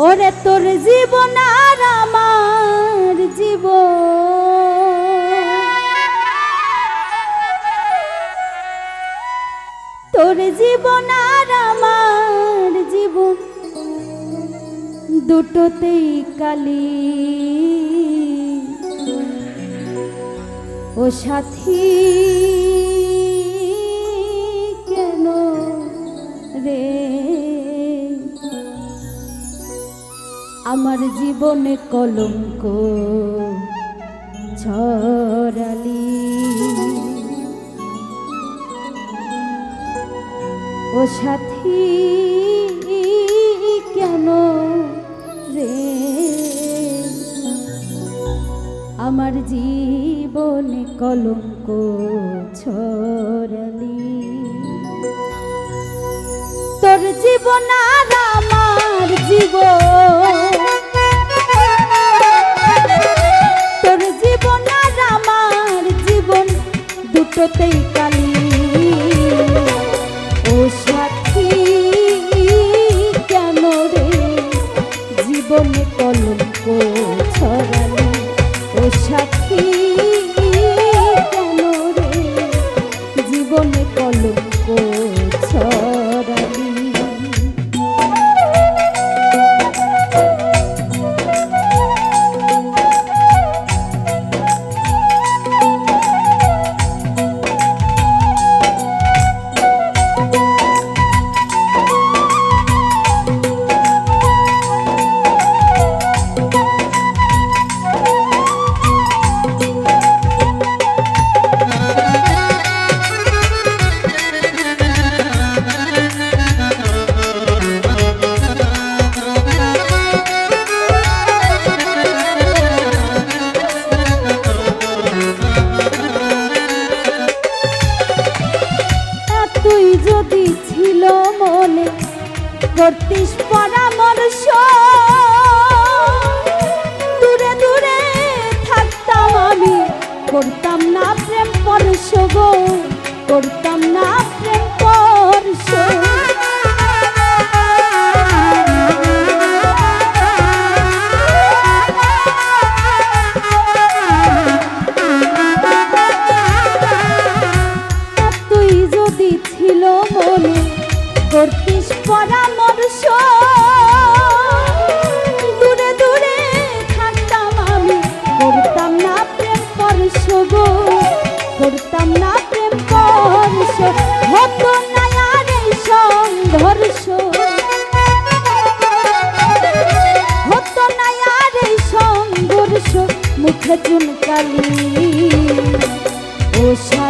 ওরে তোর জীবন আর আমার জীবন। তোর জীবন আর আমার জীবন। দুটোতেই কালি। ও সাথী। আমার জীবনে কলঙ্ক ছড়ালি। ও সাথী, কেন রে? আমার জীবনে কলঙ্ক ছড়ালি। তোর জীবন আর জীবনে কলঙ্ক করতিস পরামর্শ। দূরে দূরে থাকতাম আমি, করতাম না প্রেম পরশ গো, করতাম না প্রেম পরশ। তুই যদি ছিল মনে করতিস পরামর্শ দূরে দূরে থাকতাম আমি, করতাম না প্রেম পরশ গো করতাম না প্রেম পরশ হতো না আর এই সংঘর্ষ। হতো না আর ও সাথী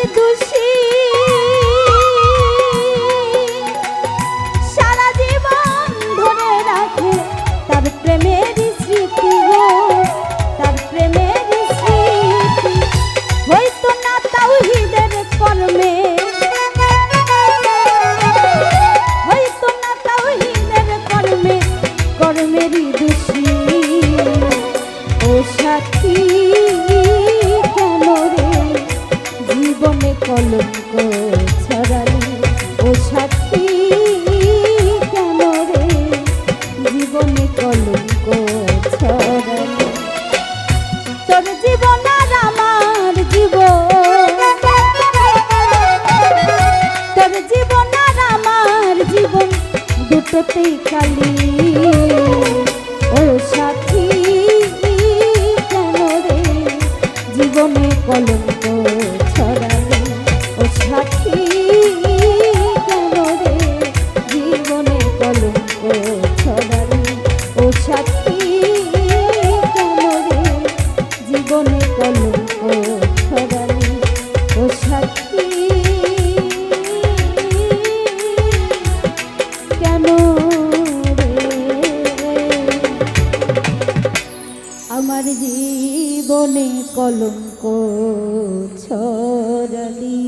কর্মেরই দোষী? ও সাথী কেন রে জীবনে কলঙ্ক ছড়ালি। ও সাথী কেন রে জীবনে কলঙ্ক ছড়ালি। তোর জীবন আর আমার জীবন। তোর জীবন আর আমার জীবন। দুটোতেই কালি জীবনে কলঙ্ক ছড়ালি ও সাথী কেন আমার জীবনে কলঙ্ক ছড়ালি।